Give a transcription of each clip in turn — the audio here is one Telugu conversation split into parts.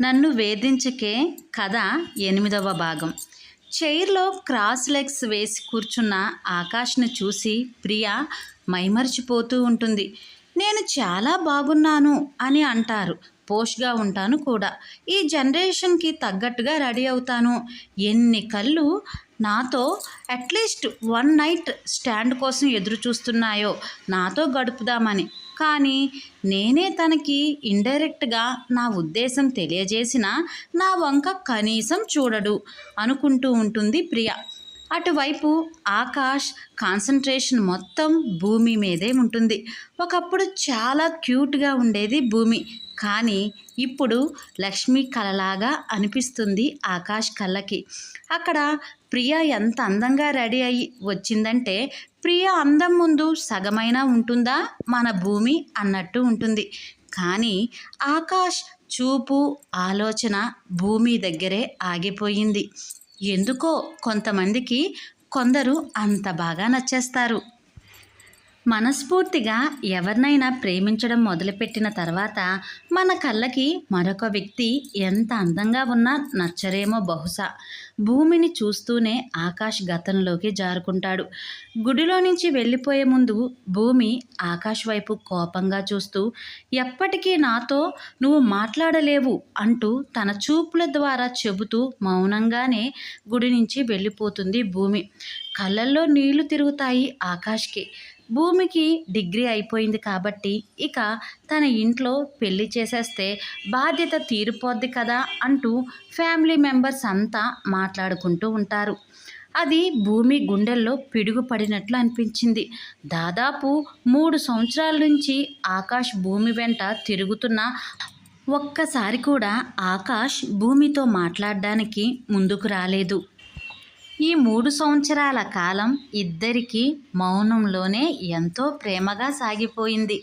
నన్ను వేధించకే కథ ఎనిమిదవ భాగం. చైర్లో క్రాస్ లెగ్స్ వేసి కూర్చున్న ఆకాష్ను చూసి ప్రియా మైమరిచిపోతూ ఉంటుంది. నేను చాలా బాగున్నాను అని అంటారు. పోష్గా ఉంటాను కూడా. ఈ జనరేషన్కి తగ్గట్టుగా రెడీ అవుతాను. ఎన్ని కళ్ళు నాతో అట్లీస్ట్ వన్ నైట్ స్టాండ్ కోసం ఎదురు చూస్తున్నాయో నాతో గడుపుదామని. కానీ నేనే తనకి ఇండైరెక్ట్గా నా ఉద్దేశం తెలియజేసిన నా వంక కనీసం చూడడు అనుకుంటూ ఉంటుంది ప్రియ. అటువైపు ఆకాష్ కాన్సన్ట్రేషన్ మొత్తం భూమి మీదే ఉంటుంది. ఒకప్పుడు చాలా క్యూట్గా ఉండేది భూమి. కానీ ఇప్పుడు లక్ష్మి కలలాగా అనిపిస్తుంది ఆకాష్ కళ్ళకి. అక్కడ ప్రియ ఎంత అందంగా రెడీ అయ్యి వచ్చిందంటే ప్రియ అందం ముందు సగమైనా ఉంటుందా? మన భూమి అన్నట్టు ఉంటుంది. కానీ ఆకాష్ చూపు ఆలోచన భూమి దగ్గరే ఆగిపోయింది. ఎందుకో కొంతమందికి కొందరు అంత బాగా నచ్చేస్తారు. మనస్ఫూర్తిగా ఎవరినైనా ప్రేమించడం మొదలుపెట్టిన తర్వాత మన కళ్ళకి మరొక వ్యక్తి ఎంత అందంగా ఉన్నా నచ్చరేమో బహుశా. భూమిని చూస్తూనే ఆకాష్ గతంలోకి జారుకుంటాడు. గుడిలో నుంచి వెళ్ళిపోయే ముందు భూమి ఆకాష్ వైపు కోపంగా చూస్తూ ఎప్పటికీ నాతో నువ్వు మాట్లాడలేవు అంటూ తన చూపుల ద్వారా చెబుతూ మౌనంగానే గుడి నుంచి వెళ్ళిపోతుంది భూమి. కళ్ళల్లో నీళ్ళు తిరుగుతాయి ఆకాష్కి. భూమికి డిగ్రీ అయిపోయింది కాబట్టి ఇక తన ఇంట్లో పెళ్ళి చేసేస్తే బాధ్యత తీరిపోద్ది కదా అంటూ ఫ్యామిలీ మెంబర్స్ అంతా మాట్లాడుకుంటూ ఉంటారు. అది భూమి గుండెల్లో పిడుగు పడినట్లు అనిపించింది. దాదాపు మూడు సంవత్సరాల నుంచి ఆకాష్ భూమి వెంట తిరుగుతున్న ఒక్కసారి కూడా ఆకాష్ భూమితో మాట్లాడడానికి ముందుకు రాలేదు. ఈ మూడు సంవత్సరాల కాలం ఇద్దరికీ మౌనంలోనే ఎంతో ప్రేమగా సాగిపోయింది.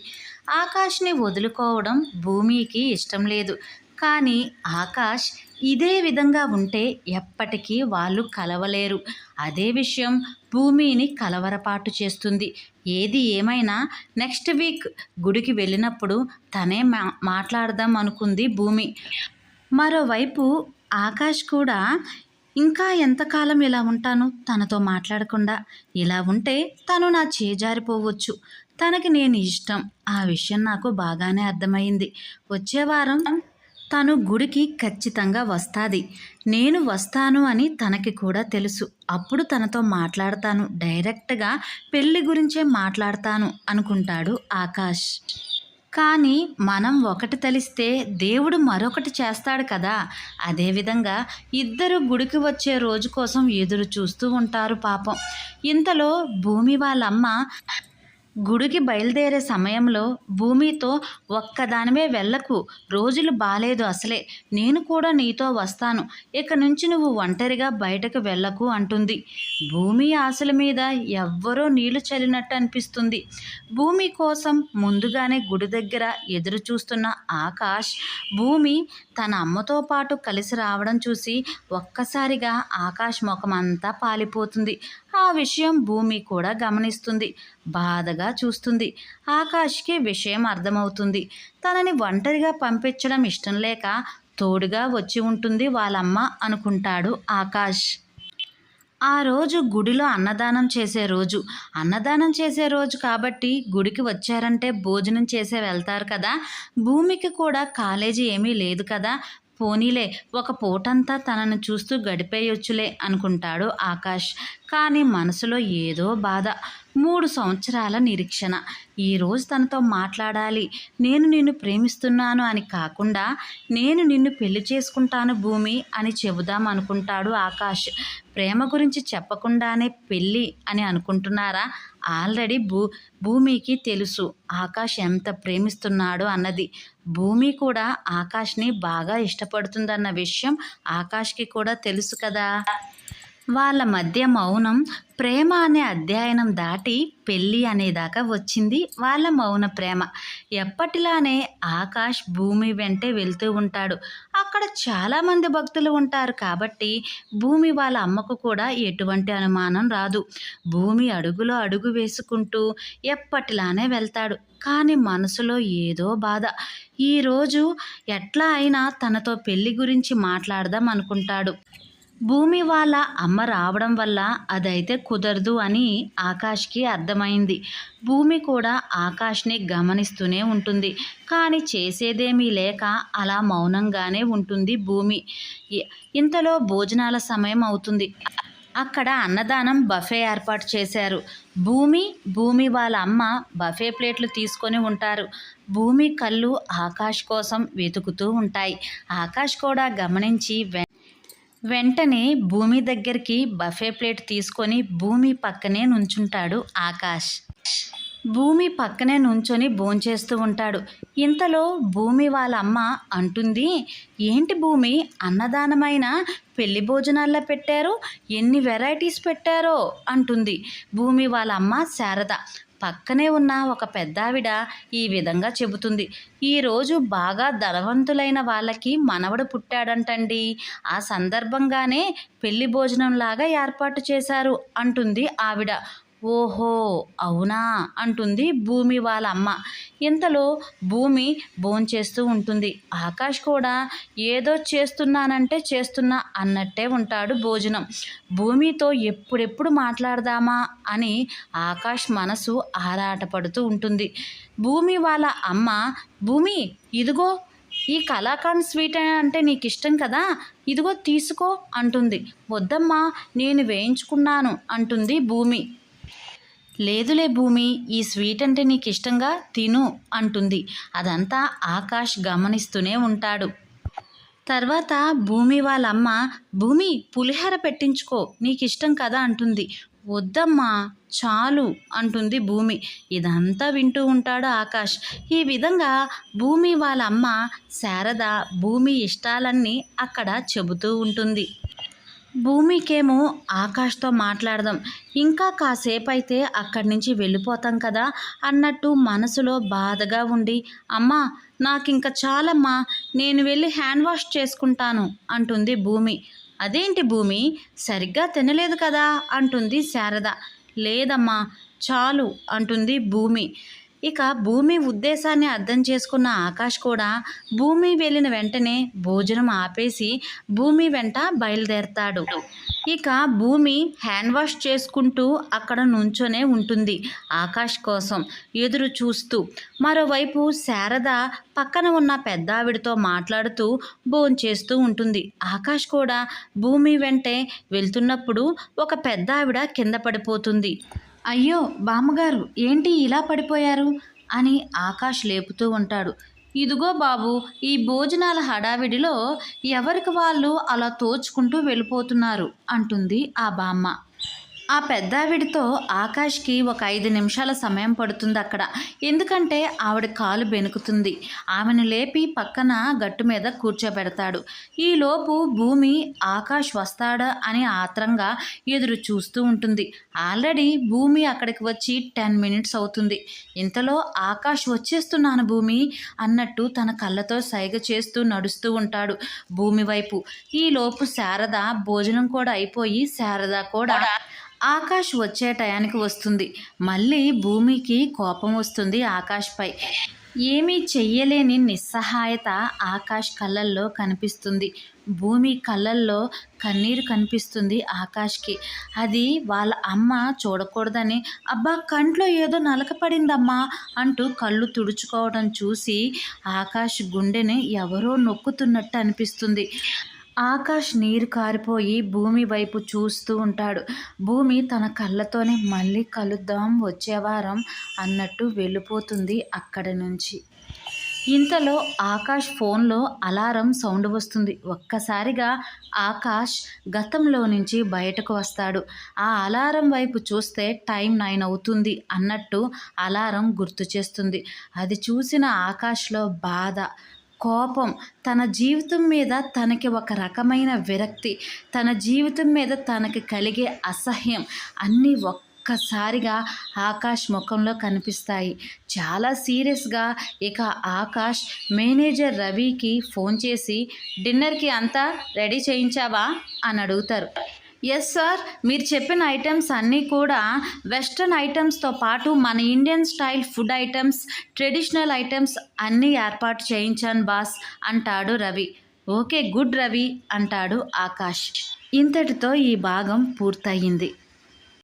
ఆకాష్ని వదులుకోవడం భూమికి ఇష్టం లేదు. కానీ ఆకాష్ ఇదే విధంగా ఉంటే ఎప్పటికీ వాళ్ళు కలవలేరు. అదే విషయం భూమిని కలవరపాటు చేస్తుంది. ఏది ఏమైనా నెక్స్ట్ వీక్ గుడికి వెళ్ళినప్పుడు తనే మా మాట్లాడదాం అనుకుంది భూమి. మరోవైపు ఆకాష్ కూడా ఇంకా ఎంతకాలం ఇలా ఉంటాను తనతో మాట్లాడకుండా ఇలా ఉంటే తను నా చేజారిపోవచ్చు. తనకి నేను ఇష్టం. ఆ విషయం నాకు బాగానే అర్థమైంది వచ్చే వారం తను గుడికి ఖచ్చితంగా వస్తాది. నేను వస్తాను అని తనకి కూడా తెలుసు. అప్పుడు తనతో మాట్లాడతాను. డైరెక్ట్గా పెళ్ళి గురించే మాట్లాడతాను అనుకుంటాడు ఆకాష్. కానీ మనం ఒకటి తలిస్తే దేవుడు మరొకటి చేస్తాడు కదా. అదేవిధంగా ఇద్దరు గుడికి వచ్చే రోజు కోసం ఎదురు చూస్తూ ఉంటారు పాపం. ఇంతలో భూమి వాళ్ళమ్మ గుడికి బయలుదేరే సమయంలో భూమితో ఒక్కదానివే వెళ్ళకు. రోజులు బాలేదు అసలే. నేను కూడా నీతో వస్తాను. ఇక నుంచి నువ్వు ఒంటరిగా బయటకు వెళ్ళకు అంటుంది. భూమి ఆశల మీద ఎవ్వరో నీళ్ళు చల్లినట్టు అనిపిస్తుంది. భూమి కోసం ముందుగానే గుడి దగ్గర ఎదురు చూస్తున్న ఆకాష్ భూమి తన అమ్మతో పాటు కలిసి రావడం చూసి ఒక్కసారిగా ఆకాష్ ముఖం అంతా పాలిపోతుంది. ఆ విషయం భూమి కూడా గమనిస్తుంది బాధగా చూస్తుంది. ఆకాష్కి విషయం అర్థమవుతుంది. తనని ఒంటరిగా పంపించడం ఇష్టం లేక తోడుగా వచ్చి ఉంటుంది వాళ్ళమ్మ అనుకుంటాడు ఆకాష్. ఆ రోజు గుడిలో అన్నదానం చేసే రోజు. అన్నదానం చేసే రోజు కాబట్టి గుడికి వచ్చారంటే భోజనం చేసే వెళ్తారు కదా. భూమికి కూడా కాలేజీ ఏమీ లేదు కదా. పోనీలే ఒక పూటంతా తనను చూస్తూ గడిపేయొచ్చులే అనుకుంటాడు ఆకాష్. కానీ మనసులో ఏదో బాధ మూడు సంవత్సరాల నిరీక్షణ. ఈరోజు తనతో మాట్లాడాలి నేను నిన్ను ప్రేమిస్తున్నాను అని కాకుండా నేను నిన్ను పెళ్ళి చేసుకుంటాను భూమి అని చెబుదాం అనుకుంటాడు ఆకాష్. ప్రేమ గురించి చెప్పకుండానే పెళ్ళి అని అనుకుంటున్నారా? ఆల్రెడీ భూ భూమికి తెలుసు ఆకాష్ ఎంత ప్రేమిస్తున్నాడు అన్నది. భూమి కూడా ఆకాష్ని బాగా ఇష్టపడుతుందన్న విషయం ఆకాష్కి కూడా తెలుసు కదా. వాళ్ళ మధ్య మౌనం ప్రేమ అనే అధ్యయనం దాటి పెళ్ళి అనేదాకా వచ్చింది వాళ్ళ మౌన ప్రేమ. ఎప్పటిలానే ఆకాష్ భూమి వెంటే వెళ్తూ ఉంటాడు. అక్కడ చాలామంది భక్తులు ఉంటారు కాబట్టి భూమి వాళ్ళ అమ్మకు కూడా ఎటువంటి అనుమానం రాదు. భూమి అడుగులో అడుగు వేసుకుంటూ ఎప్పటిలానే వెళ్తాడు. కానీ మనసులో ఏదో బాధ. ఈరోజు ఎట్లా అయినా తనతో పెళ్ళి గురించి మాట్లాడదాం అనుకుంటాడు. భూమి వాళ్ళ అమ్మ రావడం వల్ల అదైతే కుదరదు అని ఆకాష్కి అర్థమైంది. భూమి కూడా ఆకాష్ని గమనిస్తూనే ఉంటుంది. కానీ చేసేదేమీ లేక అలా మౌనంగానే ఉంటుంది భూమి. ఇంతలో భోజనాల సమయం అవుతుంది. అక్కడ అన్నదానం బఫే ఏర్పాటు చేశారు. భూమి భూమి వాళ్ళ అమ్మ బఫే ప్లేట్లు తీసుకొని ఉంటారు. భూమి కళ్ళు ఆకాష్ కోసం వెతుకుతూ ఉంటాయి. ఆకాష్ కూడా గమనించి వెంటనే భూమి దగ్గరికి బఫే ప్లేట్ తీసుకొని భూమి పక్కనే నుంచుంటాడు ఆకాష్. భూమి పక్కనే నుంచొని భోంచేస్తూ ఉంటాడు. ఇంతలో భూమి వాళ్ళ అమ్మ అంటుంది ఏంటి భూమి అన్నదానమైన పెళ్ళి భోజనాల్లో పెట్టారు? ఎన్ని వెరైటీస్ పెట్టారో? అంటుంది. భూమి వాళ్ళ అమ్మ శారద పక్కనే ఉన్న ఒక పెద్దావిడ ఈ విధంగా చెబుతుంది. ఈరోజు బాగా ధనవంతులైన వాళ్ళకి మనవడు పుట్టాడంటండి. ఆ సందర్భంగానే పెళ్ళి భోజనంలాగా ఏర్పాటు చేశారు అంటుంది ఆవిడ. ఓహో అవునా? అంటుంది భూమి వాళ్ళ అమ్మ. ఇంతలో భూమి భోంచేస్తూ ఉంటుంది. ఆకాష్ కూడా ఏదో చేస్తున్నానంటే చేస్తున్నా అన్నట్టే ఉంటాడు భోజనం. భూమితో ఎప్పుడెప్పుడు మాట్లాడదామా అని ఆకాష్ మనసు ఆరాటపడుతూ ఉంటుంది. భూమి వాళ్ళ అమ్మ భూమి ఇదిగో ఈ కలాకాండ్ స్వీట్ అంటే నీకు ఇష్టం కదా ఇదిగో తీసుకో అంటుంది. వద్దమ్మా నేను వేయించుకున్నాను అంటుంది భూమి. లేదులే భూమి ఈ స్వీట్ అంటే నీకు ఇష్టంగా తిను అంటుంది. అదంతా ఆకాష్ గమనిస్తూనే ఉంటాడు. తర్వాత భూమి వాళ్ళ అమ్మ భూమి పులిహోర పెట్టించుకో నీకు ఇష్టం కదా అంటుంది. వద్దమ్మా చాలు అంటుంది భూమి. ఇదంతా వింటూ ఉంటాడు ఆకాష్. ఈ విధంగా భూమి వాళ్ళ అమ్మ శారద భూమి ఇష్టాలన్నీ అక్కడ చెబుతూ ఉంటుంది. భూమికేమో ఆకాష్తో మాట్లాడదాం. ఇంకా కాసేపు అయితే అక్కడి నుంచి వెళ్ళిపోతాం కదా అన్నట్టు మనసులో బాధగా ఉండి అమ్మా నాకు ఇంకా చాలమ్మా నేను వెళ్ళి హ్యాండ్ వాష్ చేసుకుంటాను అంటుంది భూమి. అదేంటి భూమి? సరిగ్గా తినలేదు కదా అంటుంది శారద. లేదమ్మా చాలు అంటుంది భూమి. ఇక భూమి ఉద్దేశాన్ని అర్థం చేసుకున్న ఆకాష్ కూడా భూమి వెళ్ళిన వెంటనే భోజనం ఆపేసి భూమి వెంట బయలుదేరతాడు. ఇక భూమి హ్యాండ్ వాష్ చేసుకుంటూ అక్కడ నుంచొనే ఉంటుంది ఆకాష్ కోసం ఎదురు చూస్తూ. మరోవైపు శారద పక్కన ఉన్న పెద్ద ఆవిడతో మాట్లాడుతూ భోంచేస్తూ ఉంటుంది. ఆకాష్ కూడా భూమి వెంటే వెళ్తున్నప్పుడు ఒక పెద్ద ఆవిడ కింద పడిపోతుంది. అయ్యో బామ్మగారు ఏంటి ఇలా పడిపోయారు? అని ఆకాష్ లేపుతూ ఉంటాడు. ఇదిగో బాబు ఈ భోజనాల హడావిడిలో ఎవరికి వాళ్ళు అలా తోచుకుంటూ వెళ్ళిపోతున్నారు? అంటుంది ఆ బామ్మ. ఆ పెద్దావిడితో ఆకాష్కి ఒక ఐదు నిమిషాల సమయం పడుతుంది అక్కడ. ఎందుకంటే ఆవిడ కాలు బెనుకుతుంది ఆమెను లేపి పక్కన గట్టు మీద కూర్చోబెడతాడు. ఈలోపు భూమి ఆకాష్ వస్తాడా అని ఆత్రంగా ఎదురు చూస్తూ ఉంటుంది. ఆల్రెడీ భూమి అక్కడికి వచ్చి టెన్ మినిట్స్ అవుతుంది. ఇంతలో ఆకాష్ వచ్చేస్తున్నాను భూమి అన్నట్టు తన కళ్ళతో సైగ చేస్తూ నడుస్తూ ఉంటాడు భూమి వైపు. ఈలోపు శారద భోజనం కూడా అయిపోయి శారద కూడా ఆకాష్ వచ్చే టయానికి వస్తుంది. మళ్ళీ భూమికి కోపం వస్తుంది ఆకాష్పై ఏమీ చెయ్యలేని నిస్సహాయత ఆకాష్ కళ్ళల్లో కనిపిస్తుంది. భూమి కళ్ళల్లో కన్నీరు కనిపిస్తుంది ఆకాష్కి అది వాళ్ళ అమ్మ చూడకూడదని అబ్బా కంట్లో ఏదో నలకపడిందమ్మా అంటూ కళ్ళు తుడుచుకోవడం చూసి ఆకాష్ గుండెని ఎవరో నొక్కుతున్నట్టు అనిపిస్తుంది. ఆకాష్ నీరు కారిపోయి భూమి వైపు చూస్తూ ఉంటాడు. భూమి తన కళ్ళతోనే మళ్ళీ కలుద్దాం వచ్చే వారం అన్నట్టు వెళ్ళిపోతుంది అక్కడి నుంచి. ఇంతలో ఆకాష్ ఫోన్లో అలారం సౌండ్ వస్తుంది. ఒక్కసారిగా ఆకాష్ గతంలో నుంచి బయటకు వస్తాడు. ఆ అలారం వైపు చూస్తే టైం నైన్ అవుతుంది అన్నట్టు అలారం గుర్తు చేస్తుంది. అది చూసిన ఆకాష్లో బాధ. కోపం తన జీవితం మీద తనకి ఒక రకమైన విరక్తి తన జీవితం మీద తనకి కలిగే అసహ్యం అన్నీ ఒక్కసారిగా ఆకాష్ ముఖంలో కనిపిస్తాయి. చాలా సీరియస్గా ఇక ఆకాష్ మేనేజర్ రవికి ఫోన్ చేసి డిన్నర్కి అంతా రెడీ చేయించావా? అని అడుగుతారు. ఎస్ సార్ మీరు చెప్పిన ఐటమ్స్ అన్నీ కూడా వెస్ట్రన్ ఐటమ్స్తో పాటు మన Indian style food items traditional items అన్నీ ఏర్పాటు చేయించాను బాస్ అంటాడు రవి. ఓకే గుడ్ రవి అంటాడు ఆకాష్. ఇంతటితో ఈ భాగం పూర్తయింది.